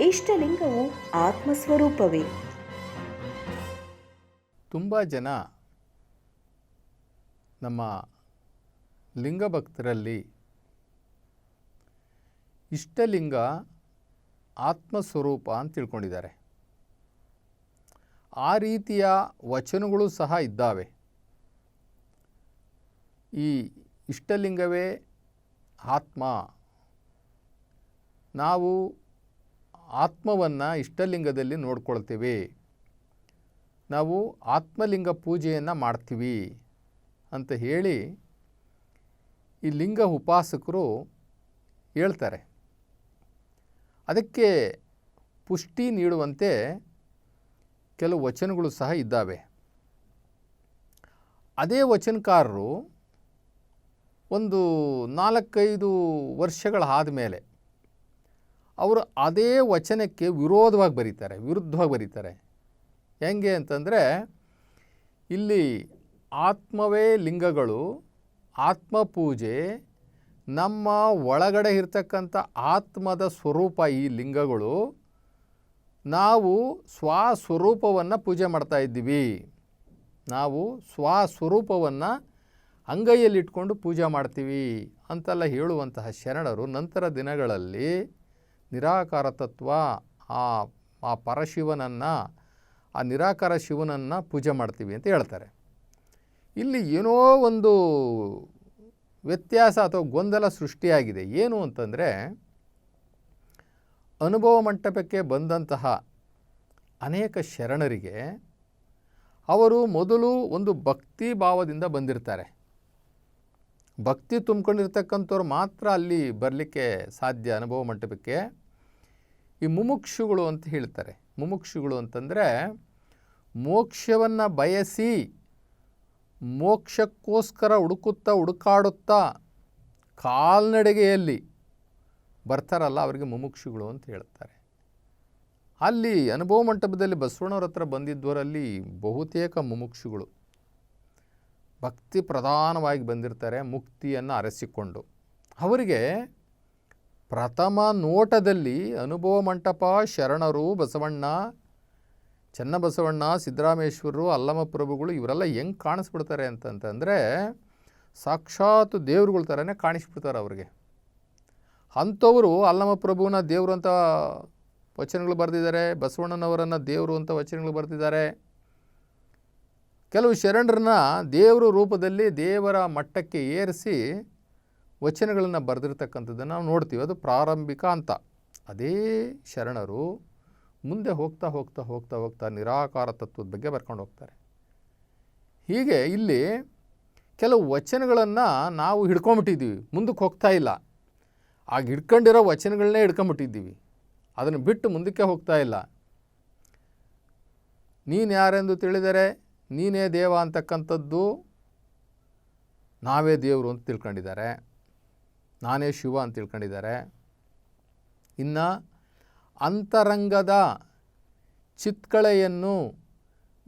ಇಷ್ಟಲಿಂಗವು ಆತ್ಮಸ್ವರೂಪವೇ. ತುಂಬ ಜನ ನಮ್ಮ ಲಿಂಗಭಕ್ತರಲ್ಲಿ ಇಷ್ಟಲಿಂಗ ಆತ್ಮಸ್ವರೂಪ ಅಂತ ತಿಳ್ಕೊಂಡಿದ್ದಾರೆ. ಆ ರೀತಿಯ ವಚನಗಳು ಸಹ ಇದ್ದಾವೆ. ಈ ಇಷ್ಟಲಿಂಗವೇ ಆತ್ಮ. ನಾವು ಆತ್ಮವನ್ನು ಇಷ್ಟಲಿಂಗದಲ್ಲಿ ನೋಡ್ಕೊಳ್ತೇವೆ. ನಾವು ಆತ್ಮಲಿಂಗ ಪೂಜೆಯನ್ನು ಮಾಡ್ತೀವಿ ಅಂತ ಹೇಳಿ ಈ ಲಿಂಗ ಉಪಾಸಕರು ಹೇಳ್ತಾರೆ. ಅದಕ್ಕೆ ಪುಷ್ಟಿ ನೀಡುವಂತೆ ಕೆಲವು ವಚನಗಳು ಸಹ ಇದ್ದಾವೆ. ಅದೇ ವಚನಕಾರರು ಒಂದು ನಾಲ್ಕೈದು ವರ್ಷಗಳಾದ ಆದಮೇಲೆ ಅವರು ಅದೇ ವಚನಕ್ಕೆ ವಿರೋಧವಾಗಿ ಬರೀತಾರೆ, ವಿರುದ್ಧವಾಗಿ ಬರೀತಾರೆ. ಹೆಂಗೆ ಅಂತಂದರೆ, ಇಲ್ಲಿ ಆತ್ಮವೇ ಲಿಂಗಗಳು ಆತ್ಮ ಪೂಜೆ ನಮ್ಮ ಒಳಗಡೆ ಇರ್ತಕ್ಕಂಥ ಆತ್ಮದ ಸ್ವರೂಪ ಈ ಲಿಂಗಗಳು, ನಾವು ಸ್ವಸ್ವರೂಪವನ್ನು ಪೂಜೆ ಮಾಡ್ತಾ ಇದ್ದೀವಿ. ನಾವು ಸ್ವಸ್ವರೂಪವನ್ನು ಅಂಗೈಯಲ್ಲಿಟ್ಕೊಂಡು ಪೂಜೆ ಮಾಡ್ತೀವಿ ಅಂತೆಲ್ಲ ಹೇಳುವಂತಹ ಶರಣರು ನಂತರ ದಿನಗಳಲ್ಲಿ ನಿರಾಕಾರ ತತ್ವ, ಆ ಆ ಪರಶಿವನನ್ನು, ಆ ನಿರಾಕಾರ ಶಿವನನ್ನು ಪೂಜೆ ಮಾಡ್ತೀವಿ ಅಂತ ಹೇಳ್ತಾರೆ. ಇಲ್ಲಿ ಏನೋ ಒಂದು ವ್ಯತ್ಯಾಸ ಅಥವಾ ಗೊಂದಲ ಸೃಷ್ಟಿಯಾಗಿದೆ. ಏನು ಅಂತಂದರೆ, ಅನುಭವ ಮಂಟಪಕ್ಕೆ ಬಂದಂತಹ ಅನೇಕ ಶರಣರಿಗೆ ಅವರು ಮೊದಲು ಒಂದು ಭಕ್ತಿ ಭಾವದಿಂದ ಬಂದಿರ್ತಾರೆ. ಭಕ್ತಿ ತುಂಬಿಕೊಂಡಿರ್ತಕ್ಕಂಥವ್ರು ಮಾತ್ರ ಅಲ್ಲಿ ಬರಲಿಕ್ಕೆ ಸಾಧ್ಯ ಅನುಭವ ಮಂಟಪಕ್ಕೆ. ಈ ಮುಮುಕ್ಷುಗಳು ಅಂತ ಹೇಳ್ತಾರೆ. ಮುಮುಕ್ಷುಗಳು ಅಂತಂದರೆ ಮೋಕ್ಷವನ್ನು ಬಯಸಿ ಮೋಕ್ಷಕ್ಕೋಸ್ಕರ ಹುಡುಕುತ್ತಾ ಹುಡುಕಾಡುತ್ತಾ ಕಾಲ್ನಡಿಗೆಯಲ್ಲಿ ಬರ್ತಾರಲ್ಲ ಅವರಿಗೆ ಮುಮುಕ್ಷುಗಳು ಅಂತ ಹೇಳ್ತಾರೆ. ಅಲ್ಲಿ ಅನುಭವ ಮಂಟಪದಲ್ಲಿ ಬಸವಣ್ಣವ್ರ ಹತ್ರ ಬಂದಿದ್ದವರಲ್ಲಿ ಬಹುತೇಕ ಮುಮುಕ್ಷುಗಳು. ಭಕ್ತಿ ಪ್ರಧಾನವಾಗಿ ಬಂದಿರ್ತಾರೆ ಮುಕ್ತಿಯನ್ನು ಅರಸಿಕೊಂಡು. ಅವರಿಗೆ ಪ್ರಥಮ ನೋಟದಲ್ಲಿ ಅನುಭವ ಮಂಟಪ, ಶರಣರು, ಬಸವಣ್ಣ, ಚನ್ನಬಸವಣ್ಣ ಸಿದ್ದರಾಮೇಶ್ವರರು ಅಲ್ಲಮ ಪ್ರಭುಗಳು ಇವರೆಲ್ಲ ಹೆಂಗೆ ಕಾಣಿಸ್ಬಿಡ್ತಾರೆ ಅಂತಂತಂದರೆ ಸಾಕ್ಷಾತ್ ದೇವ್ರುಗಳ ಥರನೇ ಕಾಣಿಸ್ಬಿಡ್ತಾರೆ ಅವ್ರಿಗೆ. ಅಂಥವರು ಅಲ್ಲಮ ಪ್ರಭುವನ್ನ ದೇವರು ಅಂತ ವಚನಗಳು ಬರೆದಿದ್ದಾರೆ, ಬಸವಣ್ಣನವರನ್ನು ದೇವರು ಅಂತ ವಚನಗಳು ಬರೆದಿದ್ದಾರೆ. ಕೆಲವು ಶರಣರನ್ನ ದೇವರ ರೂಪದಲ್ಲಿ ದೇವರ ಮಟ್ಟಕ್ಕೆ ಏರಿಸಿ ವಚನಗಳನ್ನು ಬರೆದಿರ್ತಕ್ಕಂಥದ್ದನ್ನು ನಾವು ನೋಡ್ತೀವಿ. ಅದು ಪ್ರಾರಂಭಿಕ ಅಂತ. ಅದೇ ಶರಣರು ಮುಂದೆ ಹೋಗ್ತಾ ಹೋಗ್ತಾ ಹೋಗ್ತಾ ಹೋಗ್ತಾ ನಿರಾಕಾರ ತತ್ವದ ಬಗ್ಗೆ ಬರ್ಕೊಂಡು ಹೋಗ್ತಾರೆ. ಹೀಗೆ ಇಲ್ಲಿ ಕೆಲವು ವಚನಗಳನ್ನು ನಾವು ಹಿಡ್ಕೊಂಬಿಟ್ಟಿದ್ದೀವಿ. ಮುಂದಕ್ಕೆ ಹೋಗ್ತಾ ಇಲ್ಲ. ಆಗ ಹಿಡ್ಕೊಂಡಿರೋ ವಚನಗಳನ್ನೇ ಹಿಡ್ಕೊಂಬಿಟ್ಟಿದ್ದೀವಿ. ಅದನ್ನು ಬಿಟ್ಟು ಮುಂದಕ್ಕೆ ಹೋಗ್ತಾ ಇಲ್ಲ. ನೀನು ಯಾರೆಂದು ತಿಳಿದರೆ ನೀನೇ ದೇವ ಅಂತಕ್ಕಂಥದ್ದು ನಾವೇ ದೇವರು ಅಂತ ತಿಳ್ಕೊಂಡಿದ್ದಾರೆ. ನಾನೇ ಶಿವ ಅಂತ ತಿಳ್ಕೊಂಡಿದ್ದಾರೆ. ಇನ್ನು ಅಂತರಂಗದ ಚಿತ್ಕಳೆಯನ್ನು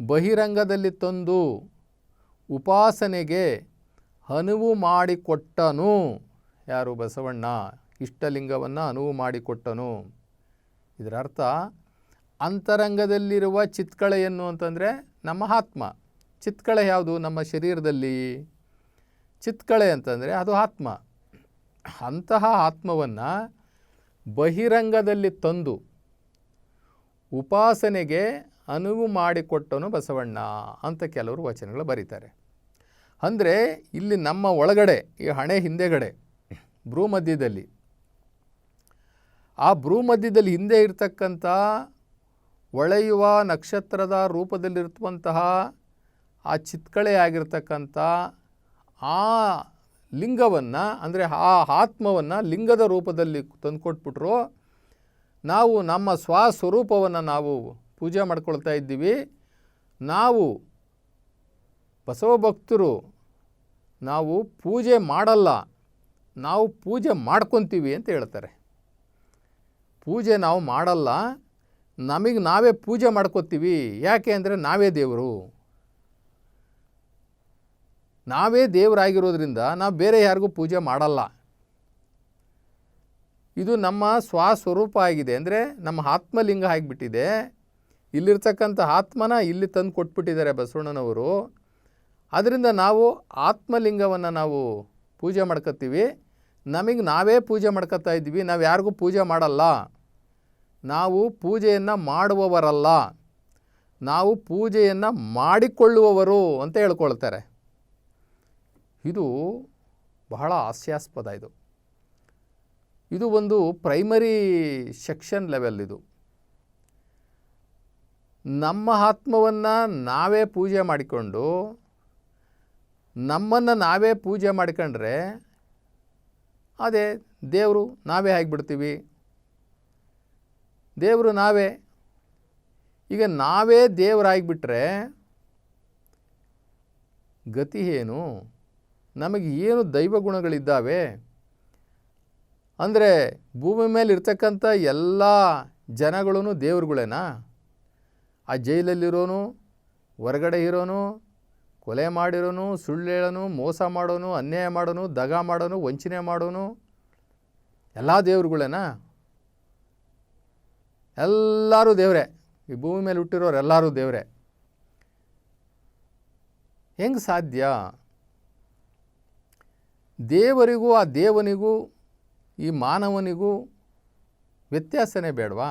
ಬಹಿರಂಗದಲ್ಲಿ ತಂದು ಉಪಾಸನೆಗೆ ಅನುವು ಮಾಡಿಕೊಟ್ಟನು. ಯಾರು ಬಸವಣ್ಣ? ಇಷ್ಟಲಿಂಗವನ್ನು ಅನುವು ಮಾಡಿಕೊಟ್ಟನು. ಇದರ ಅರ್ಥ ಅಂತರಂಗದಲ್ಲಿರುವ ಚಿತ್ಕಳೆಯನ್ನು ಅಂತಂದರೆ ನಮ್ಮ ಆತ್ಮ. ಚಿತ್ಕಳೆ ಯಾವುದು? ನಮ್ಮ ಶರೀರದಲ್ಲಿ ಚಿತ್ಕಳೆ ಅಂತಂದರೆ ಅದು ಆತ್ಮ. ಅಂತಹ ಆತ್ಮವನ್ನು ಬಹಿರಂಗದಲ್ಲಿ ತಂದು ಉಪಾಸನೆಗೆ ಅನುವು ಮಾಡಿಕೊಟ್ಟನು ಬಸವಣ್ಣ ಅಂತ ಕೆಲವರು ವಚನಗಳು ಬರೀತಾರೆ. ಅಂದರೆ ಇಲ್ಲಿ ನಮ್ಮ ಒಳಗಡೆ, ಈ ಹಣೆ ಹಿಂದೆಗಡೆ, ಭ್ರೂಮಧ್ಯದಲ್ಲಿ, ಆ ಭ್ರೂಮಧ್ಯದಲ್ಲಿ ಹಿಂದೆ ಇರ್ತಕ್ಕಂಥ ಹೊಳೆಯುವ ನಕ್ಷತ್ರದ ರೂಪದಲ್ಲಿರುವಂತಹ ಆ ಚಿತ್ಕಳೆ ಆಗಿರ್ತಕ್ಕಂಥ ಆ ಲಿಂಗವನ್ನು, ಅಂದರೆ ಆ ಆತ್ಮವನ್ನು ಲಿಂಗದ ರೂಪದಲ್ಲಿ ತಂದುಕೊಟ್ಬಿಟ್ರು. ನಾವು ನಮ್ಮ ಸ್ವಸ್ವರೂಪವನ್ನು ನಾವು ಪೂಜೆ ಮಾಡ್ಕೊಳ್ತಾ ಇದ್ದೀವಿ. ನಾವು ಬಸವ ಭಕ್ತರು ನಾವು ಪೂಜೆ ಮಾಡಲ್ಲ, ನಾವು ಪೂಜೆ ಮಾಡ್ಕೊತೀವಿ ಅಂತ ಹೇಳ್ತಾರೆ. ಪೂಜೆ ನಾವು ಮಾಡಲ್ಲ ನಮಗೆ ನಾವೇ ಪೂಜೆ ಮಾಡ್ಕೋತೀವಿ. ಯಾಕೆ ಅಂದರೆ ನಾವೇ ದೇವರು. ನಾವೇ ದೇವರಾಗಿರೋದ್ರಿಂದ ನಾವು ಬೇರೆ ಯಾರಿಗೂ ಪೂಜೆ ಮಾಡಲ್ಲ. ಇದು ನಮ್ಮ ಸ್ವಸ್ವರೂಪ ಆಗಿದೆ. ಅಂದರೆ ನಮ್ಮ ಆತ್ಮಲಿಂಗ ಆಗಿಬಿಟ್ಟಿದೆ. ಇಲ್ಲಿರ್ತಕ್ಕಂಥ ಆತ್ಮನ ಇಲ್ಲಿ ತಂದು ಕೊಟ್ಬಿಟ್ಟಿದ್ದಾರೆ ಬಸವಣ್ಣನವರು. ಅದರಿಂದ ನಾವು ಆತ್ಮಲಿಂಗವನ್ನು ನಾವು ಪೂಜೆ ಮಾಡ್ಕೊತೀವಿ. ನಮಗೆ ನಾವೇ ಪೂಜೆ ಮಾಡ್ಕೊತಾ ಇದ್ವಿ ನಾವು ಯಾರಿಗೂ ಪೂಜೆ ಮಾಡಲ್ಲ. ನಾವು ಪೂಜೆಯನ್ನು ಮಾಡುವವರಲ್ಲ. ನಾವು ಪೂಜೆಯನ್ನು ಮಾಡಿಕೊಳ್ಳುವವರು ಅಂತ ಹೇಳ್ಕೊಳ್ತಾರೆ. ಇದು ಬಹಳ ಹಾಸ್ಯಾಸ್ಪದ ಇದು. ಇದು ಒಂದು ಪ್ರೈಮರಿ ಸೆಕ್ಷನ್ ಲೆವೆಲ್ ಇದು. ನಮ್ಮ ಆತ್ಮವನ್ನು ನಾವೇ ಪೂಜೆ ಮಾಡಿಕೊಂಡು, ನಮ್ಮನ್ನು ನಾವೇ ಪೂಜೆ ಮಾಡ್ಕೊಂಡ್ರೆ, ಅದೇ ದೇವರು ನಾವೇ ಆಗಿಬಿಡ್ತೀವಿ. ದೇವರು ನಾವೇ. ಈಗ ನಾವೇ ದೇವರಾಗಿಬಿಟ್ರೆ ಗತಿ ಏನು? ನಮಗೆ ಏನು ದೈವ ಗುಣಗಳಿದ್ದಾವೆ? ಅಂದರೆ ಭೂಮಿ ಮೇಲೆ ಇರ್ತಕ್ಕಂಥ ಎಲ್ಲ ಜನಗಳೂ ದೇವ್ರುಗಳೇನಾ? ಆ ಜೈಲಲ್ಲಿರೋನು, ಹೊರಗಡೆ ಇರೋನು, ಕೊಲೆ ಮಾಡಿರೋನು, ಸುಳ್ಳು ಹೇಳೋನು, ಮೋಸ ಮಾಡೋನು, ಅನ್ಯಾಯ ಮಾಡೋನು, ದಗ ಮಾಡೋನು, ವಂಚನೆ ಮಾಡೋನು, ಎಲ್ಲ ದೇವ್ರುಗಳೇನಾ? ಎಲ್ಲರೂ ದೇವರೇ. ಈ ಭೂಮಿ ಮೇಲೆ ಹುಟ್ಟಿರೋರು ಎಲ್ಲರೂ ದೇವರೇ. ಹೆಂಗೆ ಸಾಧ್ಯ? ದೇವರಿಗೂ, ಆ ದೇವನಿಗೂ, ಈ ಮಾನವನಿಗೂ ವ್ಯತ್ಯಾಸನೇ ಬೇಡವಾ?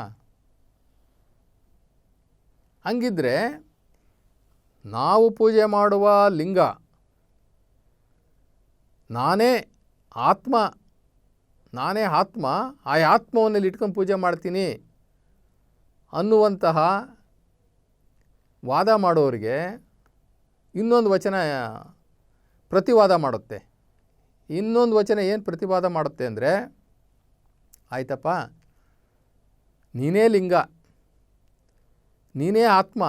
ಹಂಗಿದ್ರೆ ನಾವು ಪೂಜೆ ಮಾಡುವ ಲಿಂಗ, ನಾನೇ ಆತ್ಮ ನಾನೇ ಆತ್ಮ, ಆ ಆತ್ಮವನ್ನಲ್ಲಿ ಇಟ್ಕೊಂಡು ಪೂಜೆ ಮಾಡ್ತೀನಿ. ಅನ್ನುವಂತಹ ವಾದ ಮಾಡೋರಿಗೆ ಇನ್ನೊಂದು ವಚನ ಪ್ರತಿವಾದ ಮಾಡುತ್ತೆ. ಇನ್ನೊಂದು ವಚನ ಏನು ಪ್ರತಿವಾದ ಮಾಡುತ್ತೆ ಅಂದರೆ, ಆಯ್ತಪ್ಪ, ನೀನೇ ಲಿಂಗ, ನೀನೇ ಆತ್ಮ,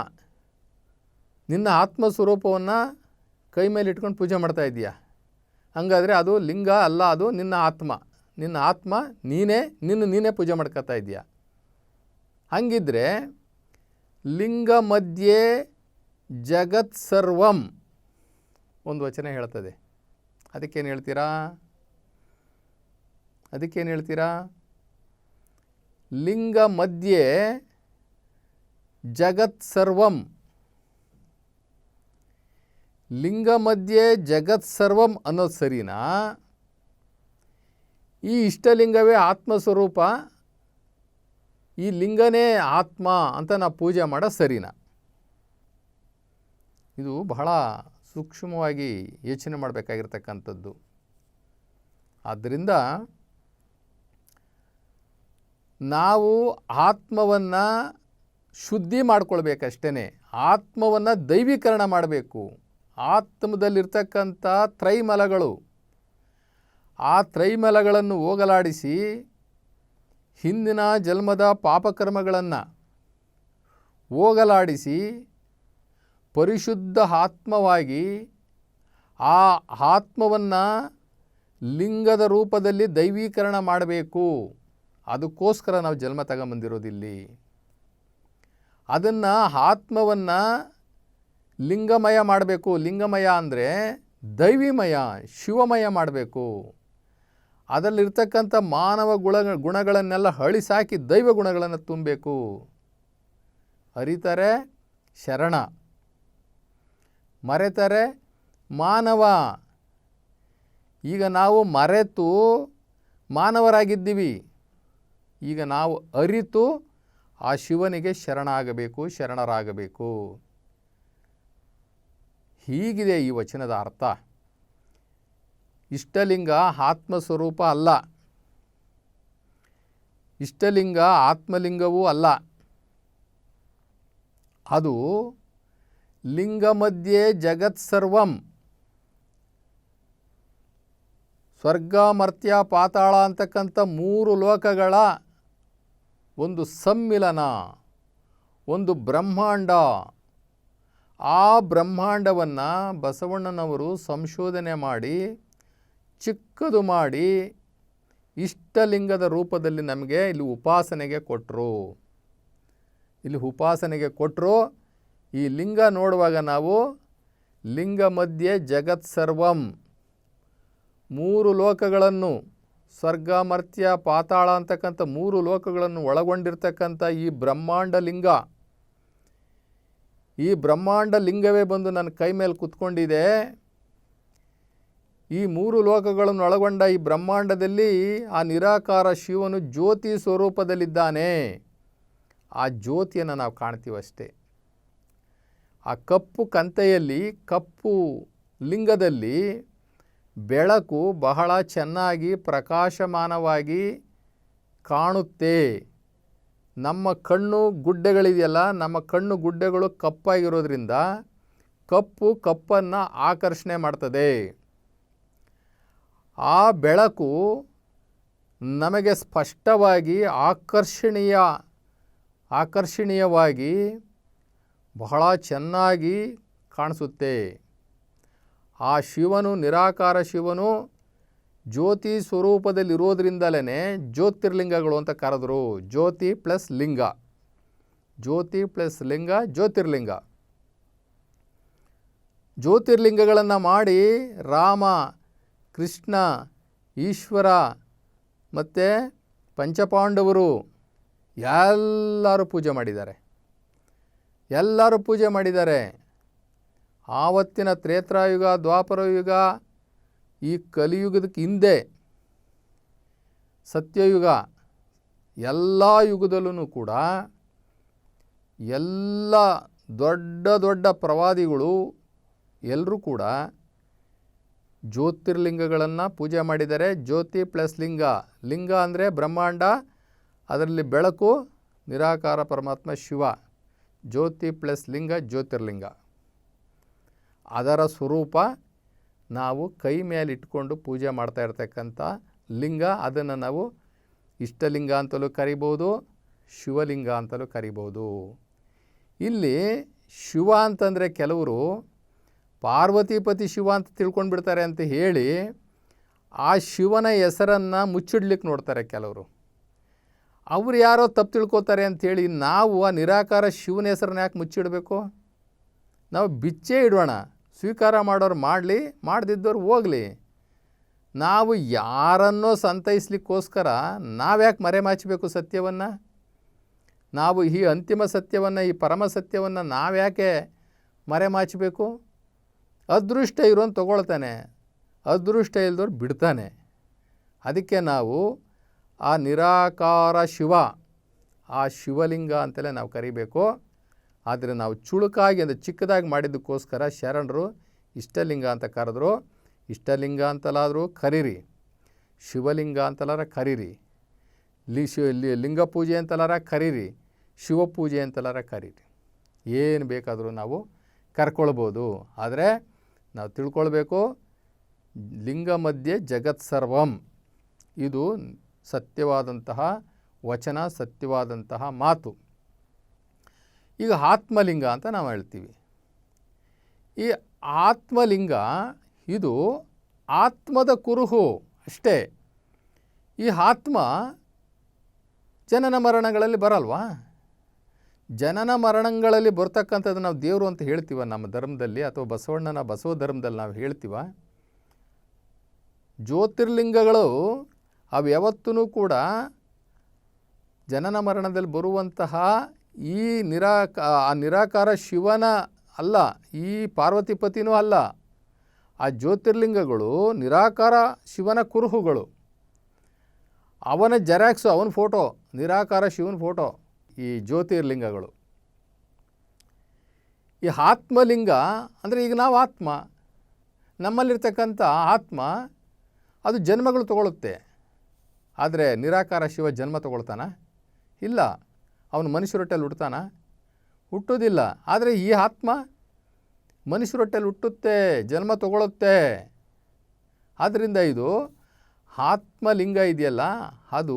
ನಿನ್ನ ಆತ್ಮ ಸ್ವರೂಪವನ್ನು ಕೈ ಮೇಲೆ ಇಟ್ಕೊಂಡು ಪೂಜೆ ಮಾಡ್ತಾ ಇದೆಯಾ ಹಂಗಾದರೆ ಅದು ಲಿಂಗ ಅಲ್ಲ, ಅದು ನಿನ್ನ ಆತ್ಮ. ನಿನ್ನ ಆತ್ಮ ನೀನೇ, ನಿನ್ನ ನೀನೇ ಪೂಜೆ ಮಾಡ್ಕೊತಾ ಇದೀಯ ಹಂಗಿದ್ರೆ ಲಿಂಗ ಮಧ್ಯೆ ಜಗತ್ ಸರ್ವಂ ಒಂದು ವಚನ ಹೇಳ್ತದೆ. ಅದಕ್ಕೇನು ಹೇಳ್ತೀರಾ? ಅದಕ್ಕೇನು ಹೇಳ್ತೀರಾ? ಲಿಂಗ ಮಧ್ಯೆ ಜಗತ್ ಸರ್ವಂ. ಲಿಂಗ ಮಧ್ಯೆ ಜಗತ್ ಸರ್ವಂ ಅನ್ನೋದು ಸರಿನಾ? ಈ ಇಷ್ಟಲಿಂಗವೇ ಆತ್ಮಸ್ವರೂಪ ಈ ಲಿಂಗನೇ ಆತ್ಮ ಅಂತ ನಾವು ಪೂಜೆ ಮಾಡೋ ಸರಿನಾ? ಇದು ಬಹಳ ಸೂಕ್ಷ್ಮವಾಗಿ ಯೋಚನೆ ಮಾಡಬೇಕಾಗಿರ್ತಕ್ಕಂಥದ್ದು. ಆದ್ದರಿಂದ ನಾವು ಆತ್ಮವನ್ನು ಶುದ್ಧಿ ಮಾಡ್ಕೊಳ್ಬೇಕಷ್ಟೇ ಆತ್ಮವನ್ನು ದೈವೀಕರಣ ಮಾಡಬೇಕು. ಆತ್ಮದಲ್ಲಿರ್ತಕ್ಕಂಥ ತ್ರೈಮಲಗಳು, ಆ ತ್ರೈಮಲಗಳನ್ನು ಹೋಗಲಾಡಿಸಿ ಹಿಂದಿನ ಜನ್ಮದ ಪಾಪಕರ್ಮಗಳನ್ನು ಹೋಗಲಾಡಿಸಿ ಪರಿಶುದ್ಧ ಆತ್ಮವಾಗಿ ಆ ಆತ್ಮವನ್ನು ಲಿಂಗದ ರೂಪದಲ್ಲಿ ದೈವೀಕರಣ ಮಾಡಬೇಕು. ಅದಕ್ಕೋಸ್ಕರ ನಾವು ಜನ್ಮ ತಗೊಂಬಂದಿರೋದಿಲ್ಲಿ. ಅದನ್ನು ಆತ್ಮವನ್ನು ಲಿಂಗಮಯ ಮಾಡಬೇಕು. ಲಿಂಗಮಯ ಅಂದರೆ ದೈವಿಮಯ, ಶಿವಮಯ ಮಾಡಬೇಕು. ಅದರಲ್ಲಿರ್ತಕ್ಕಂಥ ಮಾನವ ಗುಣ, ಗುಣಗಳನ್ನೆಲ್ಲ ಹಳಿಸಾಕಿ ದೈವ ಗುಣಗಳನ್ನು ತುಂಬಬೇಕು. ಅರಿತರೆ ಶರಣ. ಮರೆತರೆ ಮಾನವ. ಈಗ ನಾವು ಮರೆತು ಮಾನವರಾಗಿದ್ದೀವಿ. ಈಗ ನಾವು ಅರಿತು ಆ ಶಿವನಿಗೆ ಶರಣಾಗಬೇಕು, ಶರಣರಾಗಬೇಕು. ಹೀಗಿದೆ ಈ ವಚನದ ಅರ್ಥ. ಇಷ್ಟಲಿಂಗ ಆತ್ಮಸ್ವರೂಪ ಅಲ್ಲ. ಇಷ್ಟಲಿಂಗ ಆತ್ಮಲಿಂಗವೂ ಅಲ್ಲ. ಅದು ಲಿಂಗ ಮಧ್ಯೆ ಜಗತ್ ಸರ್ವಂ ಸ್ವರ್ಗ ಮರ್ತ್ಯ ಪಾತಾಳ ಅಂತಕ್ಕಂಥ ಮೂರು ಲೋಕಗಳ ಒಂದು ಸಮ್ಮಿಲನ, ಒಂದು ಬ್ರಹ್ಮಾಂಡ. ಆ ಬ್ರಹ್ಮಾಂಡವನ್ನು ಬಸವಣ್ಣನವರು ಸಂಶೋಧನೆ ಮಾಡಿ ಚಿಕ್ಕದು ಮಾಡಿ ಇಷ್ಟಲಿಂಗದ ರೂಪದಲ್ಲಿ ನಮಗೆ ಇಲ್ಲಿ ಉಪಾಸನೆಗೆ ಕೊಟ್ಟರು ಇಲ್ಲಿ ಉಪಾಸನೆಗೆ ಕೊಟ್ಟರು ಈ ಲಿಂಗ ನೋಡುವಾಗ ನಾವು ಲಿಂಗ ಮಧ್ಯೆ ಜಗತ್ ಸರ್ವಂ. ಮೂರು ಲೋಕಗಳನ್ನು, ಸ್ವರ್ಗ, ಮರ್ತ್ಯ, ಪಾತಾಳ ಅಂತಕ್ಕಂಥ ಮೂರು ಲೋಕಗಳನ್ನು ಒಳಗೊಂಡಿರ್ತಕ್ಕಂಥ ಈ ಬ್ರಹ್ಮಾಂಡ ಲಿಂಗ. ಈ ಬ್ರಹ್ಮಾಂಡ ಲಿಂಗವೇ ಬಂದು ನನ್ನ ಕೈ ಮೇಲೆ ಕುತ್ಕೊಂಡಿದೆ. ಈ ಮೂರು ಲೋಕಗಳನ್ನು ಒಳಗೊಂಡ ಈ ಬ್ರಹ್ಮಾಂಡದಲ್ಲಿ ಆ ನಿರಾಕಾರ ಶಿವನು ಜ್ಯೋತಿ ಸ್ವರೂಪದಲ್ಲಿದ್ದಾನೆ. ಆ ಜ್ಯೋತಿಯನ್ನು ನಾವು ಕಾಣ್ತೀವಷ್ಟೇ ಆ ಕಪ್ಪು ಕಂತೆಯಲ್ಲಿ, ಕಪ್ಪು ಲಿಂಗದಲ್ಲಿ ಬೆಳಕು ಬಹಳ ಚೆನ್ನಾಗಿ ಪ್ರಕಾಶಮಾನವಾಗಿ ಕಾಣುತ್ತೆ. ನಮ್ಮ ಕಣ್ಣು ಗುಡ್ಡೆಗಳಿದೆಯಲ್ಲ, ನಮ್ಮ ಕಣ್ಣು ಗುಡ್ಡೆಗಳು ಕಪ್ಪಾಗಿರೋದ್ರಿಂದ ಕಪ್ಪು ಕಪ್ಪನ್ನು ಆಕರ್ಷಣೆ ಮಾಡ್ತದೆ. ಆ ಬೆಳಕು ನಮಗೆ ಸ್ಪಷ್ಟವಾಗಿ ಆಕರ್ಷಣೀಯ, ಆಕರ್ಷಣೀಯವಾಗಿ ಬಹಳ ಚೆನ್ನಾಗಿ ಕಾಣಿಸುತ್ತೆ. ಆ ಶಿವನು, ನಿರಾಕಾರ ಶಿವನು ಜ್ಯೋತಿ ಸ್ವರೂಪದಲ್ಲಿರೋದ್ರಿಂದಲೇ ಜ್ಯೋತಿರ್ಲಿಂಗಗಳು ಅಂತ ಕರೆದರು. ಜ್ಯೋತಿ ಪ್ಲಸ್ ಲಿಂಗ. ಜ್ಯೋತಿ ಪ್ಲಸ್ ಲಿಂಗ, ಜ್ಯೋತಿರ್ಲಿಂಗ. ಜ್ಯೋತಿರ್ಲಿಂಗಗಳನ್ನು ಮಾಡಿ ರಾಮ ಕೃಷ್ಣ, ಈಶ್ವರ ಮತ್ತು ಪಂಚಪಾಂಡವರು ಎಲ್ಲರೂ ಪೂಜೆ ಮಾಡಿದ್ದಾರೆ. ಎಲ್ಲರೂ ಪೂಜೆ ಮಾಡಿದ್ದಾರೆ. ಆವತ್ತಿನ ತ್ರೇತಾಯುಗ ದ್ವಾಪರಯುಗ, ಈ ಕಲಿಯುಗದಕ್ಕೆ ಹಿಂದೆ ಸತ್ಯಯುಗ, ಎಲ್ಲ ಯುಗದಲ್ಲೂ ಕೂಡ ಎಲ್ಲ ದೊಡ್ಡ ದೊಡ್ಡ ಪ್ರವಾದಿಗಳು ಎಲ್ಲರೂ ಕೂಡ ಜ್ಯೋತಿರ್ಲಿಂಗಗಳನ್ನು ಪೂಜೆ ಮಾಡಿದರೆ ಜ್ಯೋತಿ ಪ್ಲಸ್ ಲಿಂಗ. ಲಿಂಗ ಅಂದರೆ ಬ್ರಹ್ಮಾಂಡ, ಅದರಲ್ಲಿ ಬೆಳಕು, ನಿರಾಕಾರ ಪರಮಾತ್ಮ ಶಿವ. ಜ್ಯೋತಿ ಪ್ಲಸ್ ಲಿಂಗ, ಜ್ಯೋತಿರ್ಲಿಂಗ. ಅದರ ಸ್ವರೂಪ ನಾವು ಕೈ ಮೇಲೆ ಇಟ್ಕೊಂಡು ಪೂಜೆ ಮಾಡ್ತಾ ಇರ್ತಕ್ಕಂಥ ಲಿಂಗ. ಅದನ್ನು ನಾವು ಇಷ್ಟಲಿಂಗ ಅಂತಲೂ ಕರಿಬೋದು, ಶಿವಲಿಂಗ ಅಂತಲೂ ಕರಿಬೋದು. ಇಲ್ಲಿ ಶಿವ ಅಂತಂದರೆ ಕೆಲವರು ಪಾರ್ವತಿಪತಿ ಶಿವ ಅಂತ ತಿಳ್ಕೊಂಡು ಬಿಡ್ತಾರೆ ಅಂತ ಹೇಳಿ ಆ ಶಿವನ ಹೆಸರನ್ನು ಮುಚ್ಚಿಡ್ಲಿಕ್ಕೆ ನೋಡ್ತಾರೆ ಕೆಲವರು. ಅವ್ರು ಯಾರೋ ತಪ್ಪು ತಿಳ್ಕೊತಾರೆ ಅಂಥೇಳಿ ನಾವು ಆ ನಿರಾಕಾರ ಶಿವನ ಹೆಸರನ್ನ ಯಾಕೆ ಮುಚ್ಚಿಡಬೇಕು? ನಾವು ಬಿಚ್ಚೇ ಇಡೋಣ. ಸ್ವೀಕಾರ ಮಾಡೋರು ಮಾಡಲಿ, ಮಾಡದಿದ್ದವ್ರು ಹೋಗಲಿ. ನಾವು ಯಾರನ್ನೋ ಸಂತೈಸ್ಲಿಕ್ಕೋಸ್ಕರ ನಾವ್ಯಾಕೆ ಮರೆಮಾಚಬೇಕು ಸತ್ಯವನ್ನು? ನಾವು ಈ ಅಂತಿಮ ಸತ್ಯವನ್ನು, ಈ ಪರಮ ಸತ್ಯವನ್ನು ನಾವ್ಯಾಕೆ ಮರೆಮಾಚಬೇಕು ಅದೃಷ್ಟ ಇರೋನು ತೊಗೊಳ್ತಾನೆ. ಅದೃಷ್ಟ ಇಲ್ದವ್ರು ಬಿಡ್ತಾನೆ. ಅದಕ್ಕೆ ನಾವು ಆ ನಿರಾಕಾರ ಶಿವ, ಆ ಶಿವಲಿಂಗ ಅಂತಲೇ ನಾವು ಕರಿಬೇಕು. ಆದರೆ ನಾವು ಚುಳುಕಾಗಿ ಅಂದರೆ ಚಿಕ್ಕದಾಗಿ ಮಾಡಿದ್ದಕ್ಕೋಸ್ಕರ ಶರಣರು ಇಷ್ಟಲಿಂಗ ಅಂತ ಕರೆದ್ರು. ಇಷ್ಟಲಿಂಗ ಅಂತಲಾದರೂ ಕರೀರಿ. ಶಿವಲಿಂಗ ಅಂತಲಾರ ಕರೀರಿ. ಲಿ ಶಿವ ಲಿಂಗ ಪೂಜೆ ಅಂತಲಾರ ಕರೀರಿ. ಶಿವ ಪೂಜೆ ಅಂತಲಾರ ಕರೀರಿ. ಏನು ಬೇಕಾದರೂ ನಾವು ಕರ್ಕೊಳ್ಬೋದು. ಆದರೆ ನಾವು ತಿಳ್ಕೊಳ್ಬೇಕು. ಲಿಂಗ ಮಧ್ಯೆ ಜಗತ್ ಸರ್ವಂ. ಇದು ಸತ್ಯವಾದಂತಹ ವಚನ, ಸತ್ಯವಾದಂತಹ ಮಾತು. ಈಗ ಆತ್ಮಲಿಂಗ ಅಂತ ನಾವು ಹೇಳ್ತೀವಿ. ಈ ಆತ್ಮಲಿಂಗ ಇದು ಆತ್ಮದ ಕುರುಹು ಅಷ್ಟೇ. ಈ ಆತ್ಮ ಜನನ ಮರಣಗಳಲ್ಲಿ ಬರಲ್ವಾ? ಜನನ ಮರಣಗಳಲ್ಲಿ ಬರ್ತಕ್ಕಂಥದ್ದು ನಾವು ದೇವರು ಅಂತ ಹೇಳ್ತೀವ ನಮ್ಮ ಧರ್ಮದಲ್ಲಿ ಅಥವಾ ಬಸವಣ್ಣನ ಬಸವ ಧರ್ಮದಲ್ಲಿ ನಾವು ಹೇಳ್ತೀವ? ಜ್ಯೋತಿರ್ಲಿಂಗಗಳು ಅವು ಯಾವತ್ತೂ ಕೂಡ ಜನನ ಮರಣದಲ್ಲಿ ಬರುವಂತಹ ಈ ನಿರಾಕ, ಆ ನಿರಾಕಾರ ಶಿವನ ಅಲ್ಲ, ಈ ಪಾರ್ವತಿಪತಿನೂ ಅಲ್ಲ. ಆ ಜ್ಯೋತಿರ್ಲಿಂಗಗಳು ನಿರಾಕಾರ ಶಿವನ ಕುರುಹುಗಳು. ಅವನ ಜೆರಾಕ್ಸು, ಅವನ ಫೋಟೋ, ನಿರಾಕಾರ ಶಿವನ ಫೋಟೋ. ಈ ಜ್ಯೋತಿರ್ಲಿಂಗಗಳು. ಈ ಆತ್ಮಲಿಂಗ ಅಂದರೆ ಈಗ ನಾವು ಆತ್ಮ, ನಮ್ಮಲ್ಲಿರ್ತಕ್ಕಂಥ ಆತ್ಮ ಅದು ಜನ್ಮಗಳು ತಗೊಳ್ಳುತ್ತೆ ಆದರೆ ನಿರಾಕಾರ ಶಿವ ಜನ್ಮ ತಗೊಳ್ತಾನ? ಇಲ್ಲ. ಅವನು ಮನುಷ್ಯರೊಟ್ಟೆಲ್ಲಿ ಹುಡ್ತಾನ ಹುಟ್ಟೋದಿಲ್ಲ. ಆದರೆ ಈ ಆತ್ಮ ಮನುಷ್ಯರೊಟ್ಟೆಲ್ಲಿ ಹುಟ್ಟುತ್ತೆ, ಜನ್ಮ ತಗೊಳ್ಳುತ್ತೆ ಆದ್ದರಿಂದ ಇದು ಆತ್ಮಲಿಂಗ ಇದೆಯಲ್ಲ, ಅದು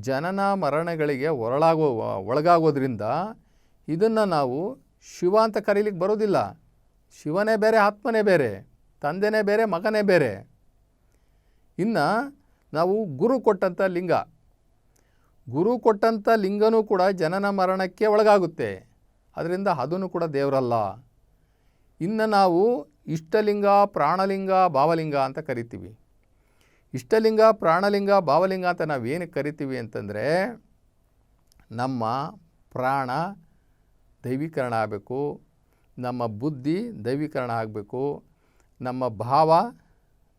ಜನನ ಮರಣಗಳಿಗೆ ಒರಳಾಗೋ, ಒಳಗಾಗೋದ್ರಿಂದ ಇದನ್ನು ನಾವು ಶಿವ ಅಂತ ಕರೀಲಿಕ್ಕೆ ಬರೋದಿಲ್ಲ. ಶಿವನೇ ಬೇರೆ, ಆತ್ಮನೇ ಬೇರೆ, ತಂದೆನೇ ಬೇರೆ, ಮಗನೇ ಬೇರೆ. ಇನ್ನು ನಾವು ಗುರು ಕೊಟ್ಟಂಥ ಲಿಂಗ. ಗುರು ಕೊಟ್ಟಂಥ ಲಿಂಗನೂ ಕೂಡ ಜನನ ಮರಣಕ್ಕೆ ಒಳಗಾಗುತ್ತೆ. ಅದರಿಂದ ಅದನ್ನು ಕೂಡ ದೇವರಲ್ಲ. ಇನ್ನು ನಾವು ಇಷ್ಟಲಿಂಗ, ಪ್ರಾಣಲಿಂಗ, ಭಾವಲಿಂಗ ಅಂತ ಕರಿತೀವಿ. ಇಷ್ಟಲಿಂಗ, ಪ್ರಾಣಲಿಂಗ, ಭಾವಲಿಂಗ ಅಂತ ನಾವೇನು ಕರಿತೀವಿ ಅಂತಂದರೆ ನಮ್ಮ ಪ್ರಾಣ ದೈವೀಕರಣ ಆಗಬೇಕು, ನಮ್ಮ ಬುದ್ಧಿ ದೈವೀಕರಣ ಆಗಬೇಕು, ನಮ್ಮ ಭಾವ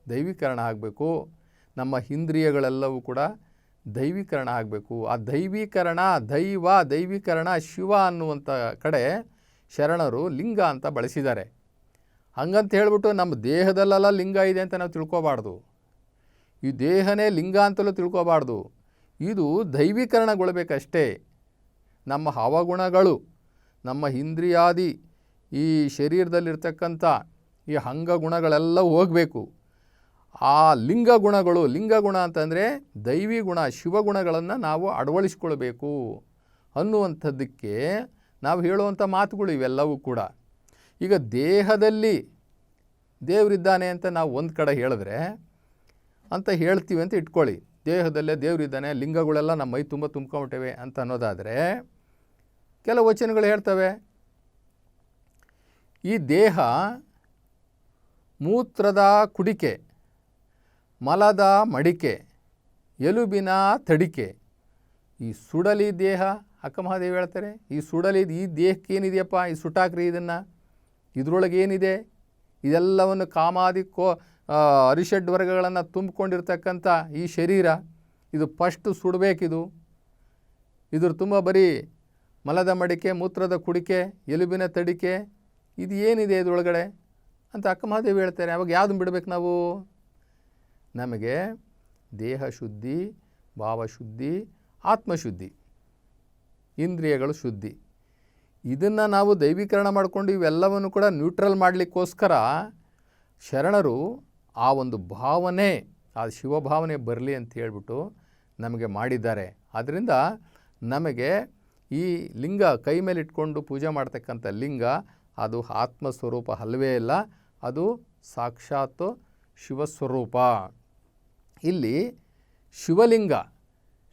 ದೈವೀಕರಣ ಆಗಬೇಕು, ನಮ್ಮ ಇಂದ್ರಿಯಗಳೆಲ್ಲವೂ ಕೂಡ ದೈವೀಕರಣ ಆಗಬೇಕು. ಆ ದೈವೀಕರಣ, ದೈವ, ದೈವೀಕರಣ, ಶಿವ ಅನ್ನುವಂಥ ಕಡೆ ಶರಣರು ಲಿಂಗ ಅಂತ ಬಳಸಿದ್ದಾರೆ. ಹಂಗಂತ ಹೇಳ್ಬಿಟ್ಟು ನಮ್ಮ ದೇಹದಲ್ಲೆಲ್ಲ ಲಿಂಗ ಇದೆ ಅಂತ ನಾವು ತಿಳ್ಕೊಬಾರ್ದು. ಈ ದೇಹನೇ ಲಿಂಗ ಅಂತಲೂ ತಿಳ್ಕೋಬಾರ್ದು. ಇದು ದೈವೀಕರಣಗೊಳ್ಬೇಕಷ್ಟೇ. ನಮ್ಮ ಹವಗುಣಗಳು, ನಮ್ಮ ಇಂದ್ರಿಯಾದಿ, ಈ ಶರೀರದಲ್ಲಿರ್ತಕ್ಕಂಥ ಈ ಅಂಗಗುಣಗಳೆಲ್ಲ ಹೋಗಬೇಕು. ಆ ಲಿಂಗ ಗುಣಗಳು ಲಿಂಗ ಗುಣ ಅಂತಂದರೆ ದೈವಿ ಗುಣ ಶಿವಗುಣಗಳನ್ನು ನಾವು ಅಳವಡಿಸ್ಕೊಳ್ಬೇಕು ಅನ್ನುವಂಥದ್ದಕ್ಕೆ ನಾವು ಹೇಳುವಂಥ ಮಾತುಗಳು ಇವೆಲ್ಲವೂ ಕೂಡ. ಈಗ ದೇಹದಲ್ಲಿ ದೇವರಿದ್ದಾನೆ ಅಂತ ನಾವು ಒಂದು ಕಡೆ ಹೇಳಿದ್ರೆ ಅಂತ ಹೇಳ್ತೀವಿ ಅಂತ ಇಟ್ಕೊಳ್ಳಿ. ದೇಹದಲ್ಲೇ ದೇವರಿದ್ದಾನೆ ಲಿಂಗಗಳೆಲ್ಲ ನಮ್ಮ ಮೈ ತುಂಬ ತುಂಬ್ಕೊಂಬಿಟ್ಟಿವೆ ಅಂತ ಅನ್ನೋದಾದರೆ ಕೆಲವು ವಚನಗಳು ಹೇಳ್ತವೆ. ಈ ದೇಹ ಮೂತ್ರದ ಕುಡಿಕೆ, ಮಲದ ಮಡಿಕೆ, ಎಲುಬಿನ ತಡಿಕೆ, ಈ ಸುಡಲಿ ದೇಹ, ಅಕ್ಕ ಮಹಾದೇವಿ ಹೇಳ್ತಾರೆ, ಈ ಸುಡಲಿ, ಈ ದೇಹಕ್ಕೆ ಏನಿದೆಯಪ್ಪ, ಈ ಸುಟಾಕ್ರಿ ಇದನ್ನು ಇದರೊಳಗೆ ಏನಿದೆ ಇದೆಲ್ಲವನ್ನು ಕಾಮಾದಿ ಕೋ ಅರಿಷಡ್ ವರ್ಗಗಳನ್ನು ತುಂಬಿಕೊಂಡಿರ್ತಕ್ಕಂಥ ಈ ಶರೀರ, ಇದು ಫಸ್ಟು ಸುಡಬೇಕಿದು. ಇದ್ರ ತುಂಬ ಬರೀ ಮಲದ ಮಡಿಕೆ, ಮೂತ್ರದ ಕುಡಿಕೆ, ಎಲುಬಿನ ತಡಿಕೆ, ಇದು ಏನಿದೆ ಇದರೊಳಗಡೆ ಅಂತ ಅಕ್ಕ ಮಹಾದೇವಿ ಹೇಳ್ತಾರೆ. ಅವಾಗ ಯಾವ್ದು ಬಿಡಬೇಕು ನಾವು? ನಮಗೆ ದೇಹ ಶುದ್ಧಿ ಭಾವಶುದ್ಧಿ ಆತ್ಮಶುದ್ಧಿ ಇಂದ್ರಿಯಗಳು ಶುದ್ಧಿ. ಇದನ್ನು ನಾವು ದೈವೀಕರಣ ಮಾಡಿಕೊಂಡು ಇವೆಲ್ಲವನ್ನು ಕೂಡ ನ್ಯೂಟ್ರಲ್ ಮಾಡಲಿಕ್ಕೋಸ್ಕರ ಶರಣರು ಆ ಒಂದು ಭಾವನೆ, ಆ ಶಿವಭಾವನೆ ಬರಲಿ ಅಂತ ಹೇಳ್ಬಿಟ್ಟು ನಮಗೆ ಮಾಡಿದ್ದಾರೆ. ಆದ್ದರಿಂದ ನಮಗೆ ಈ ಲಿಂಗ, ಕೈ ಮೇಲೆ ಇಟ್ಕೊಂಡು ಪೂಜೆ ಮಾಡ್ತಕ್ಕಂಥ ಲಿಂಗ, ಅದು ಆತ್ಮಸ್ವರೂಪ ಅಲ್ಲವೇ ಇಲ್ಲ, ಅದು ಸಾಕ್ಷಾತ್ ಶಿವಸ್ವರೂಪ. ಇಲ್ಲಿ ಶಿವಲಿಂಗ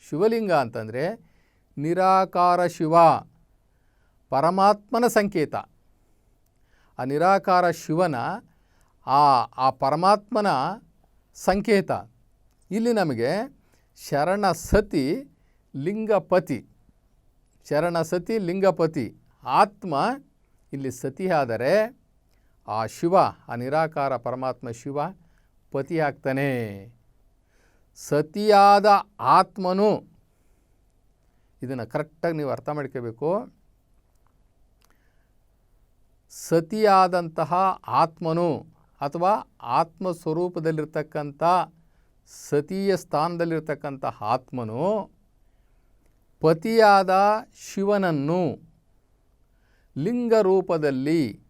ಶಿವಲಿಂಗ ಅಂತಂದರೆ ನಿರಾಕಾರ ಶಿವ, ಪರಮಾತ್ಮನ ಸಂಕೇತ. ಆ ನಿರಾಕಾರ ಶಿವನ ಆ ಆ ಪರಮಾತ್ಮನ ಸಂಕೇತ. ಇಲ್ಲಿ ನಮಗೆ ಶರಣ ಸತಿ ಲಿಂಗಪತಿ. ಶರಣ ಸತಿ ಲಿಂಗಪತಿ. ಆತ್ಮ ಇಲ್ಲಿ ಸತಿ ಆದರೆ ಆ ಶಿವ, ಆ ನಿರಾಕಾರ ಪರಮಾತ್ಮ ಶಿವ ಪತಿ ಆಗ್ತಾನೆ. ಸತಿಯಾದ ಆತ್ಮನು, ಇದನ್ನು ಕರೆಕ್ಟಾಗಿ ನೀವು ಅರ್ಥ ಮಾಡ್ಕೋಬೇಕು. ಸತಿಯಾದಂತಹ ಆತ್ಮನು ಅಥವಾ ಆತ್ಮ ಸತಿಯ ಸ್ಥಾನದಲ್ಲಿರ್ತಕ್ಕಂಥ ಆತ್ಮನು ಪತಿಯಾದ ಶಿವನನ್ನು ಲಿಂಗ ರೂಪದಲ್ಲಿ